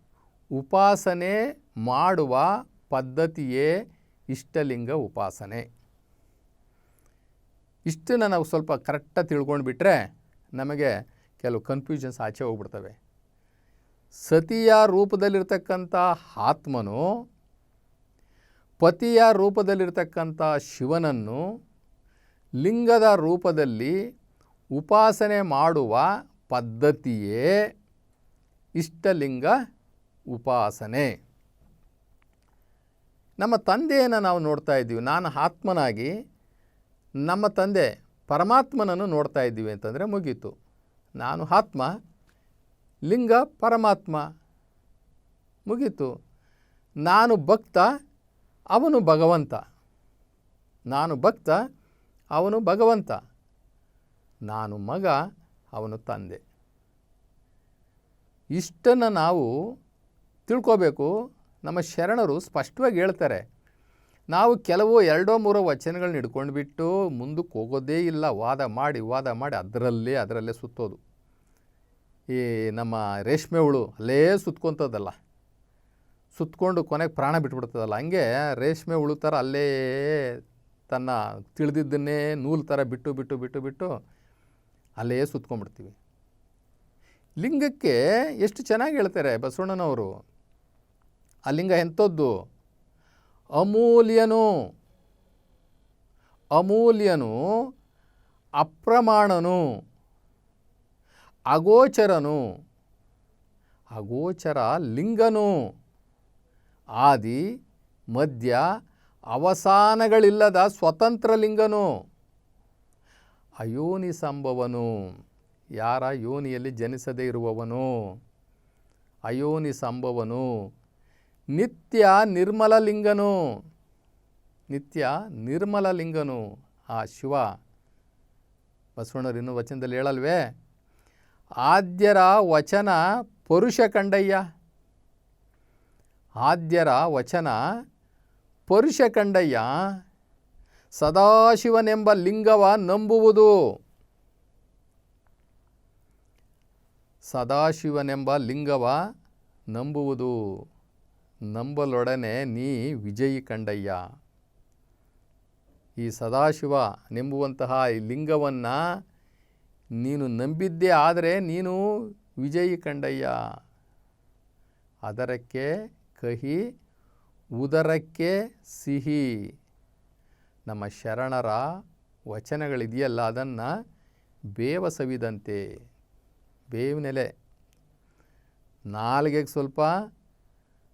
ಉಪಾಸನೆ ಮಾಡುವ ಪದ್ಧತಿಯೇ ಇಷ್ಟಲಿಂಗ ಉಪಾಸನೆ. ಇಷ್ಟನ್ನು ನಾವು ಸ್ವಲ್ಪ ಕರೆಕ್ಟಾಗಿ ತಿಳ್ಕೊಂಡು ಬಿಟ್ಟರೆ ನಮಗೆ ಕೆಲವು ಕನ್ಫ್ಯೂಷನ್ಸ್ ಆಚೆ ಹೋಗ್ಬಿಡ್ತವೆ. ಸತಿಯ ರೂಪದಲ್ಲಿರ್ತಕ್ಕಂಥ ಆತ್ಮನು ಪತಿಯ ರೂಪದಲ್ಲಿರ್ತಕ್ಕಂಥ ಶಿವನನ್ನು ಲಿಂಗದ ರೂಪದಲ್ಲಿ ಉಪಾಸನೆ ಮಾಡುವ ಪದ್ಧತಿಯೇ ಇಷ್ಟಲಿಂಗ ಉಪಾಸನೆ. ನಮ್ಮ ತಂದೆಯನ್ನು ನಾವು ನೋಡ್ತಾ ಇದ್ದೀವಿ. ನಾನು ಆತ್ಮನಾಗಿ ನಮ್ಮ ತಂದೆ ಪರಮಾತ್ಮನನ್ನು ನೋಡ್ತಾ ಇದ್ದೀವಿ ಅಂತಂದರೆ ಮುಗೀತು. ನಾನು ಆತ್ಮ, ಲಿಂಗ, ಪರಮಾತ್ಮ ಮುಗೀತು. ನಾನು ಭಕ್ತ ಅವನು ಭಗವಂತ. ನಾನು ಭಕ್ತ, ಅವನು ಭಗವಂತ. ನಾನು ಮಗ, ಅವನು ತಂದೆ. ಇಷ್ಟನ್ನು ನಾವು ತಿಳ್ಕೋಬೇಕು. ನಮ್ಮ ಶರಣರು ಸ್ಪಷ್ಟವಾಗಿ ಹೇಳ್ತಾರೆ. ನಾವು ಕೆಲವು ಎರಡೋ ಮೂರೋ ವಚನಗಳನ್ನ ಹಿಡ್ಕೊಂಡು ಬಿಟ್ಟು ಮುಂದಕ್ಕೆ ಹೋಗೋದೇ ಇಲ್ಲ. ವಾದ ಮಾಡಿ ವಾದ ಮಾಡಿ ಅದರಲ್ಲೇ ಅದರಲ್ಲೇ ಸುತ್ತೋದು. ಈ ನಮ್ಮ ರೇಷ್ಮೆ ಹುಳು ಅಲ್ಲೇ ಸುತ್ಕೊತದಲ್ಲ. ಸುತ್ಕೊಂಡು ಕೊನೆಗೆ ಪ್ರಾಣ ಬಿಟ್ಬಿಡ್ತದಲ್ಲ. ಹಂಗೆ ರೇಷ್ಮೆ ಹುಳು ಥರ ಅಲ್ಲೇ ತನ್ನ ತಿಳಿದಿದ್ದನ್ನೇ ನೂಲು ಥರ ಬಿಟ್ಟು ಬಿಟ್ಟು ಬಿಟ್ಟು ಬಿಟ್ಟು ಅಲ್ಲೇ ಸುತ್ಕೊಂಡ್ಬಿಡ್ತೀವಿ. ಲಿಂಗಕ್ಕೆ ಎಷ್ಟು ಚೆನ್ನಾಗಿ ಹೇಳ್ತಾರೆ ಬಸವಣ್ಣನವರು. ಆ ಲಿಂಗ ಎಂಥದ್ದು? ಅಮೂಲ್ಯನು. ಅಮೂಲ್ಯನು ಅಪ್ರಮಾಣನು. ಅಗೋಚರನು. ಅಗೋಚರ ಲಿಂಗನು. ಆದಿ, ಮಧ್ಯ, ಅವಸಾನಗಳಿಲ್ಲದ ಸ್ವತಂತ್ರ ಲಿಂಗನು ಅಯೋನಿ ಸಂಭವನು. ಯಾರ? ಯೋನಿಯಲ್ಲಿ ಜನಿಸದೇ ಇರುವವನು. ಅಯೋನಿ ಸಂಭವನು. ನಿತ್ಯ ನಿರ್ಮಲ ಲಿಂಗನು ನಿತ್ಯ ನಿರ್ಮಲ ಲಿಂಗನು ಆ ಶಿವ. ಬಸವಣ್ಣರು ಇನ್ನೂ ವಚನದಲ್ಲಿ ಹೇಳಲ್ವೇ? ಆದ್ಯರ ವಚನ ಪುರುಷ ಕಂಡಯ್ಯ. ಆದ್ಯರ ವಚನ, ಪರುಷ ಕಂಡಯ್ಯ, ಸದಾಶಿವನೆಂಬ ಲಿಂಗವ ನಂಬುವುದು. ಸದಾಶಿವನೆಂಬ ಲಿಂಗವ ನಂಬುವುದು. ನಂಬಲೊಡನೆ ನೀ ವಿಜಯಿ ಕಂಡಯ್ಯ. ಈ ಸದಾಶಿವ ನೆಂಬುವಂತಹ ಈ ಲಿಂಗವನ್ನು ನೀನು ನಂಬಿದ್ದೇ ಆದರೆ ನೀನು ವಿಜಯಿ ಕಂಡಯ್ಯ. ಅದರಕ್ಕೆ ಕಹಿ ಉದರಕ್ಕೆ ಸಿಹಿ. ನಮ್ಮ ಶರಣರ ವಚನಗಳಿದೆಯಲ್ಲ, ಅದನ್ನು ಬೇವ ಸವಿದಂತೆ ಬೇವಿನೆಲೆ. ನಾಲ್ಗೆಗೆ ಸ್ವಲ್ಪ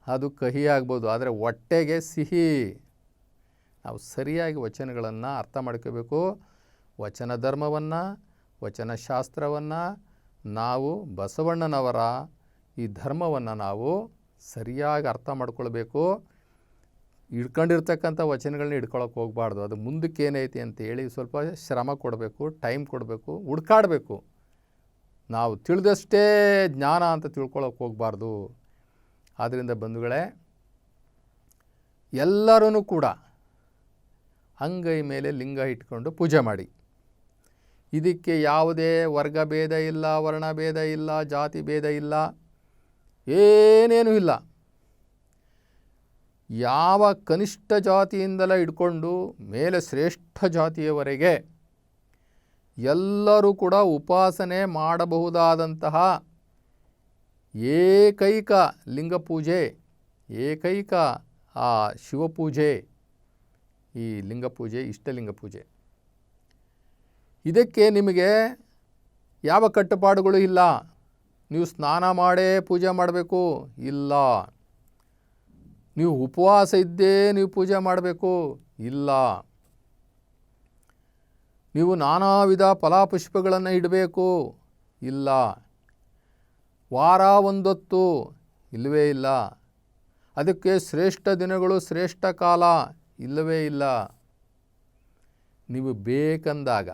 ಅದು ಕಹಿ ಆಗ್ಬೋದು, ಆದರೆ ಹೊಟ್ಟೆಗೆ ಸಿಹಿ. ನಾವು ಸರಿಯಾಗಿ ವಚನಗಳನ್ನು ಅರ್ಥ ಮಾಡ್ಕೋಬೇಕು. ವಚನ ಧರ್ಮವನ್ನು, ವಚನ ಶಾಸ್ತ್ರವನ್ನು, ನಾವು ಬಸವಣ್ಣನವರ ಈ ಧರ್ಮವನ್ನು ನಾವು ಸರಿಯಾಗಿ ಅರ್ಥ ಮಾಡ್ಕೊಳ್ಬೇಕು. ಇಟ್ಕೊಂಡಿರ್ತಕ್ಕಂಥ ವಚನಗಳನ್ನ ಹಿಡ್ಕೊಳಕ್ಕೆ ಹೋಗಬಾರ್ದು. ಅದು ಮುಂದಕ್ಕೆ ಏನೈತಿ ಅಂತೇಳಿ ಸ್ವಲ್ಪ ಶ್ರಮ ಕೊಡಬೇಕು, ಟೈಮ್ ಕೊಡಬೇಕು, ಹುಡ್ಕಾಡಬೇಕು. ನಾವು ತಿಳಿದಷ್ಟೇ ಜ್ಞಾನ ಅಂತ ತಿಳ್ಕೊಳಕ್ಕೆ ಹೋಗಬಾರ್ದು. ಆದ್ದರಿಂದ ಬಂಧುಗಳೇ ಎಲ್ಲರೂ ಕೂಡ ಅಂಗೈ ಮೇಲೆ ಲಿಂಗ ಇಟ್ಕೊಂಡು ಪೂಜೆ ಮಾಡಿ. ಇದಕ್ಕೆ ಯಾವುದೇ ವರ್ಗ ಭೇದ ಇಲ್ಲ ವರ್ಣ ಭೇದ ಇಲ್ಲ, ಜಾತಿ ಭೇದ ಇಲ್ಲ. ಏನೇನೂ ಇಲ್ಲ. ಯಾವ ಕನಿಷ್ಠ ಜಾತಿಯಿಂದಲೇ ಇಟ್ಕೊಂಡು ಮೇಲೆ ಶ್ರೇಷ್ಠ ಜಾತಿಯವರೆಗೆ ಎಲ್ಲರೂ ಕೂಡ ಉಪಾಸನೆ ಮಾಡಬಹುದಾದಂತಹ ಏಕೈಕ ಲಿಂಗ ಪೂಜೆ, ಏಕೈಕ ಆ ಶಿವಪೂಜೆ ಈ ಲಿಂಗ ಪೂಜೆ ಇಷ್ಟಲಿಂಗ ಪೂಜೆ. ಇದಕ್ಕೆ ನಿಮಗೆ ಯಾವ ಕಟ್ಟುಪಾಡುಗಳು ಇಲ್ಲ. ನೀವು ಸ್ನಾನ ಮಾಡೇ ಪೂಜೆ ಮಾಡಬೇಕು? ಇಲ್ಲ. ನೀವು ಉಪವಾಸ ಇದ್ದೇ ನೀವು ಪೂಜೆ ಮಾಡಬೇಕು? ಇಲ್ಲ. ನೀವು ನಾನಾ ವಿಧ ಫಲಾಪುಷ್ಪಗಳನ್ನು ಇಡಬೇಕು? ಇಲ್ಲ. ವಾರ ಒಂದೊತ್ತು? ಇಲ್ಲವೇ ಇಲ್ಲ. ಅದಕ್ಕೆ ಶ್ರೇಷ್ಠ ದಿನಗಳು ಶ್ರೇಷ್ಠ ಕಾಲ? ಇಲ್ಲವೇ ಇಲ್ಲ. ನೀವು ಬೇಕಂದಾಗ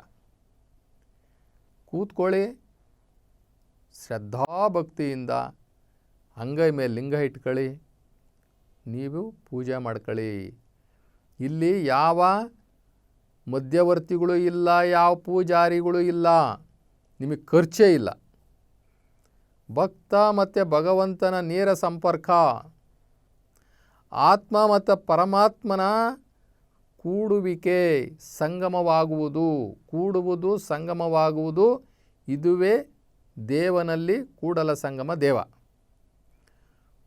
ಕೂತ್ಕೊಳ್ಳಿ. ಶ್ರದ್ಧಾಭಕ್ತಿಯಿಂದ ಅಂಗೈ ಮೇಲೆ ಲಿಂಗ ಇಟ್ಕೊಳ್ಳಿ. ನೀವು ಪೂಜೆ ಮಾಡ್ಕೊಳ್ಳಿ. ಇಲ್ಲಿ ಯಾವ ಮಧ್ಯವರ್ತಿಗಳು ಇಲ್ಲ, ಯಾವ ಪೂಜಾರಿಗಳು ಇಲ್ಲ, ನಿಮಗೆ ಖರ್ಚೇ ಇಲ್ಲ. ಭಕ್ತ ಮತ್ತು ಭಗವಂತನ ನೇರ ಸಂಪರ್ಕ. ಆತ್ಮ ಮತ್ತು ಪರಮಾತ್ಮನ ಕೂಡುವಿಕೆ ಸಂಗಮವಾಗುವುದು, ಕೂಡುವುದು ಸಂಗಮವಾಗುವುದು ಇದುವೇ ದೇವನಲ್ಲಿ ಕೂಡಲ ಸಂಗಮ ದೇವ.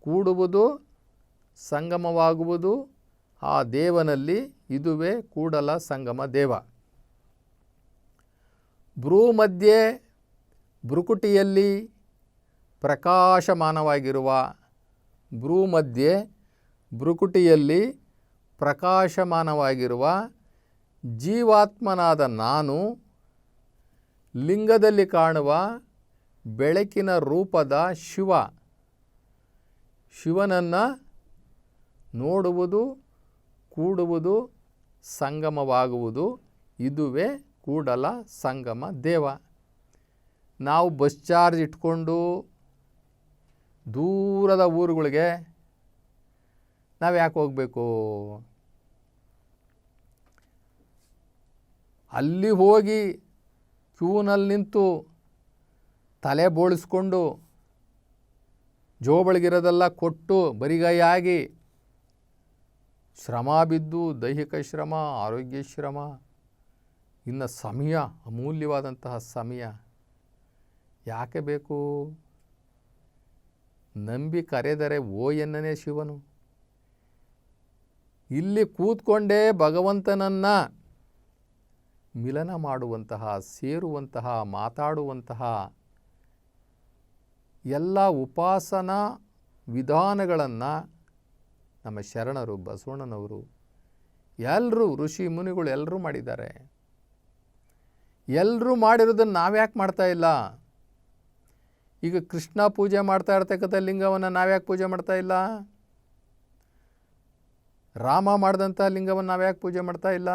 ಕೂಡುವುದು ಸಂಗಮವಾಗುವುದು, ಆ ದೇವನಲ್ಲಿ ಇದುವೇ ಕೂಡಲ ಸಂಗಮ ದೇವ. ಭ್ರೂ ಮಧ್ಯೆ ಭ್ರುಕುಟಿಯಲ್ಲಿ ಪ್ರಕಾಶಮಾನವಾಗಿರುವ ಭ್ರೂ ಮಧ್ಯೆ ಭ್ರುಕುಟಿಯಲ್ಲಿ ಪ್ರಕಾಶಮಾನವಾಗಿರುವ ಜೀವಾತ್ಮನಾದ ನಾನು ಲಿಂಗದಲ್ಲಿ ಕಾಣುವ ಬೆಳಕಿನ ರೂಪದ ಶಿವ. ಶಿವನನ್ನು ನೋಡುವುದು, ಕೂಡುವುದು, ಸಂಗಮವಾಗುವುದು, ಇದುವೇ ಕೂಡಲ ಸಂಗಮ ದೇವ. ನಾವು ಬಸ್ ಚಾರ್ಜ್ ಇಟ್ಕೊಂಡು ದೂರದ ಊರುಗಳಿಗೆ ನಾವು ಯಾಕೆ ಹೋಗಬೇಕು? ಅಲ್ಲಿ ಹೋಗಿ ಕ್ಯೂನಲ್ಲಿ ನಿಂತು ತಲೆ ಬೋಳಿಸ್ಕೊಂಡು ಜೋಬಳಿಗಿರೋದೆಲ್ಲ ಕೊಟ್ಟು ಬರಿಗೈಯಾಗಿ ಶ್ರಮ ಬಿದ್ದು ದೈಹಿಕ ಶ್ರಮ, ಆರೋಗ್ಯ ಶ್ರಮ, ಇನ್ನು ಸಮಯ, ಅಮೂಲ್ಯವಾದಂತಹ ಸಮಯ. ಯಾಕೆ ಬೇಕು? ನಂಬಿ ಕರೆದರೆ ಓ ಎನ್ನನೇ ಶಿವನು. ಇಲ್ಲಿ ಕೂತ್ಕೊಂಡೇ ಭಗವಂತನನ್ನು ಮಿಲನ ಮಾಡುವಂತಹ, ಸೇರುವಂತಹ, ಮಾತಾಡುವಂತಹ ಎಲ್ಲ ಉಪಾಸನಾ ವಿಧಾನಗಳನ್ನು ನಮ್ಮ ಶರಣರು ಬಸವಣ್ಣನವರು ಎಲ್ಲರೂ ಋಷಿ ಮುನಿಗಳು ಎಲ್ಲರೂ ಮಾಡಿದ್ದಾರೆ. ಎಲ್ಲರೂ ಮಾಡಿರೋದನ್ನು ನಾವ್ಯಾಕೆ ಮಾಡ್ತಾ ಇಲ್ಲ? ಈಗ ಕೃಷ್ಣ ಪೂಜೆ ಮಾಡ್ತಾ ಇರ್ತಕ್ಕಂಥ ಲಿಂಗವನ್ನು ನಾವ್ಯಾಕೆ ಪೂಜೆ ಮಾಡ್ತಾ ಇಲ್ಲ? ರಾಮ ಮಾಡಿದಂಥ ಲಿಂಗವನ್ನು ನಾವ್ಯಾಕೆ ಪೂಜೆ ಮಾಡ್ತಾ ಇಲ್ಲ?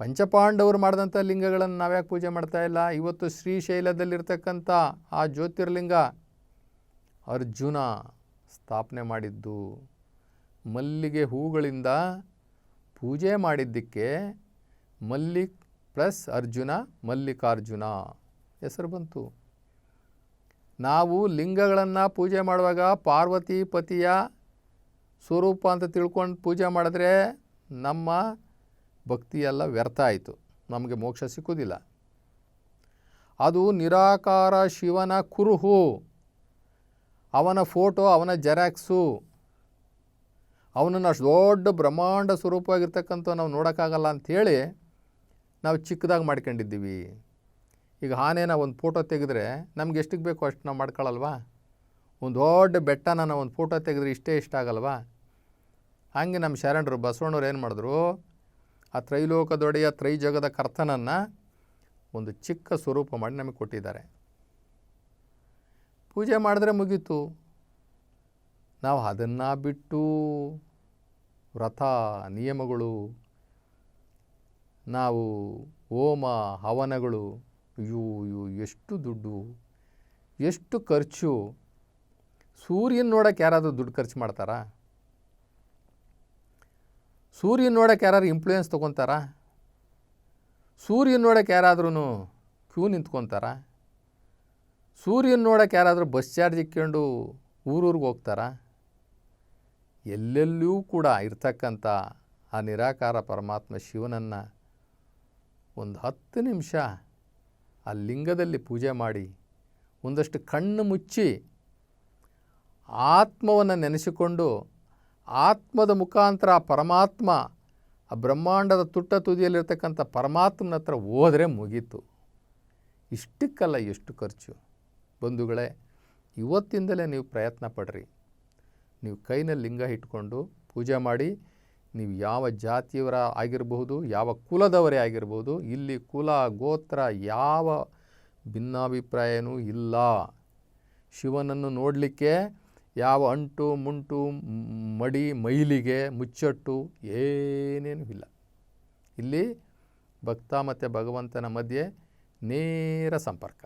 ಪಂಚಪಾಂಡವರು ಮಾಡಿದಂಥ ಲಿಂಗಗಳನ್ನು ನಾವ್ಯಾಕೆ ಪೂಜೆ ಮಾಡ್ತಾ ಇಲ್ಲ? ಇವತ್ತು ಶ್ರೀಶೈಲದಲ್ಲಿರ್ತಕ್ಕಂಥ ಆ ಜ್ಯೋತಿರ್ಲಿಂಗ ಅರ್ಜುನ ಸ್ಥಾಪನೆ ಮಾಡಿದ್ದು. ಮಲ್ಲಿಗೆ ಹೂಗಳಿಂದ ಪೂಜೆ ಮಾಡಿದ್ದಕ್ಕೆ ಮಲ್ಲಿಕ್ ಪ್ಲಸ್ ಅರ್ಜುನ, ಮಲ್ಲಿಕಾರ್ಜುನ ಹೆಸರು ಬಂತು. ನಾವು ಲಿಂಗಗಳನ್ನು ಪೂಜೆ ಮಾಡುವಾಗ ಪಾರ್ವತಿ ಪತಿಯ ಸ್ವರೂಪ ಅಂತ ತಿಳ್ಕೊಂಡು ಪೂಜೆ ಮಾಡಿದ್ರೆ ನಮ್ಮ ಭಕ್ತಿ ಎಲ್ಲ ವ್ಯರ್ಥ ಆಯಿತು. ನಮಗೆ ಮೋಕ್ಷ ಸಿಕ್ಕುವುದಿಲ್ಲ. ಅದು ನಿರಾಕಾರ ಶಿವನ ಕುರುಹು. ಅವನ ಫೋಟೋ, ಅವನ ಜೆರಾಕ್ಸು. ಅವನನ್ನು ಅಷ್ಟು ದೊಡ್ಡ ಬ್ರಹ್ಮಾಂಡ ಸ್ವರೂಪವಾಗಿರ್ತಕ್ಕಂಥ ನಾವು ನೋಡೋಕ್ಕಾಗಲ್ಲ ಅಂಥೇಳಿ ನಾವು ಚಿಕ್ಕದಾಗಿ ಮಾಡ್ಕೊಂಡಿದ್ದೀವಿ. ಈಗ ಆನೆನ ಒಂದು ಫೋಟೋ ತೆಗೆದ್ರೆ ನಮ್ಗೆ ಎಷ್ಟಕ್ಕೆ ಬೇಕೋ ಅಷ್ಟು ನಾವು ಮಾಡ್ಕೊಳ್ಳಲ್ವಾ? ಒಂದು ದೊಡ್ಡ ಬೆಟ್ಟನ ನಾವು ಒಂದು ಫೋಟೋ ತೆಗೆದ್ರೆ ಇಷ್ಟೇ ಇಷ್ಟ ಆಗಲ್ವಾ? ಹಾಗೆ ನಮ್ಮ ಶರಣರು ಬಸವಣ್ಣವ್ರು ಏನು ಮಾಡಿದ್ರು? ಆ ತ್ರೈಲೋಕದೊಡೆಯ ತ್ರೈಜಗದ ಕರ್ತನನ್ನು ಒಂದು ಚಿಕ್ಕ ಸ್ವರೂಪ ಮಾಡಿ ನಮಗೆ ಕೊಟ್ಟಿದ್ದಾರೆ. ಪೂಜೆ ಮಾಡಿದ್ರೆ ಮುಗೀತು. ನಾವು ಅದನ್ನು ಬಿಟ್ಟು ವ್ರತ, ನಿಯಮಗಳು, ನಾವು ಹೋಮ, ಹವನಗಳು, ಅಯ್ಯೋ ಅಯ್ಯೋ, ಎಷ್ಟು ದುಡ್ಡು, ಎಷ್ಟು ಖರ್ಚು. ಸೂರ್ಯನ ನೋಡೋಕ್ಕೆ ಯಾರಾದರೂ ದುಡ್ಡು ಖರ್ಚು ಮಾಡ್ತಾರಾ? ಸೂರ್ಯನ ನೋಡೋಕೆ ಯಾರು ಇಂಪ್ಲೂಯೆನ್ಸ್ ತೊಗೊತಾರಾ? ಸೂರ್ಯನ ನೋಡೋಕೆ ಯಾರಾದ್ರೂ ಕ್ಯೂ ನಿಂತ್ಕೊತಾರಾ? ಸೂರ್ಯನ ನೋಡೋಕೆ ಯಾರಾದರೂ ಬಸ್ ಚಾರ್ಜ್ ಇಕ್ಕೊಂಡು ಊರೂರಿಗೆ ಹೋಗ್ತಾರಾ? ಎಲ್ಲೆಲ್ಲೂ ಕೂಡ ಇರ್ತಕ್ಕಂಥ ಆ ನಿರಾಕಾರ ಪರಮಾತ್ಮ ಶಿವನನ್ನು ಒಂದು ಹತ್ತು ನಿಮಿಷ ಆ ಲಿಂಗದಲ್ಲಿ ಪೂಜೆ ಮಾಡಿ ಒಂದಷ್ಟು ಕಣ್ಣು ಮುಚ್ಚಿ ಆತ್ಮವನ್ನು ನೆನೆಸಿಕೊಂಡು ಆತ್ಮದ ಮುಖಾಂತರ ಪರಮಾತ್ಮ ಆ ಬ್ರಹ್ಮಾಂಡದ ತುಟ್ಟ ತುದಿಯಲ್ಲಿರ್ತಕ್ಕಂಥ ಪರಮಾತ್ಮನ ಹತ್ರ ಹೋದರೆ ಮುಗೀತು. ಇಷ್ಟಕ್ಕಲ್ಲ ಎಷ್ಟು ಖರ್ಚು. ಬಂಧುಗಳೇ, ಇವತ್ತಿಂದಲೇ ನೀವು ಪ್ರಯತ್ನ ಪಡ್ರಿ. ನೀವು ಕೈನಲ್ಲಿ ಲಿಂಗ ಇಟ್ಕೊಂಡು ಪೂಜೆ ಮಾಡಿ, ನೀವು ಯಾವ ಜಾತಿಯವರ ಆಗಿರಬಹುದು, ಯಾವ ಕುಲದವರೇ ಆಗಿರ್ಬೋದು ಇಲ್ಲಿ ಕುಲ, ಗೋತ್ರ, ಯಾವ ಭಿನ್ನಾಭಿಪ್ರಾಯನೂ ಇಲ್ಲ. ಶಿವನನ್ನು ನೋಡಲಿಕ್ಕೆ ಯಾವ ಅಂಟು ಮುಂಟು ಮಡಿ ಮೈಲಿಗೆ ಮುಚ್ಚಟ್ಟು ಏನೇನೂ ಇಲ್ಲ. ಇಲ್ಲಿ ಭಕ್ತ ಮತ್ತು ಭಗವಂತನ ಮಧ್ಯೆ ನೇರ ಸಂಪರ್ಕ.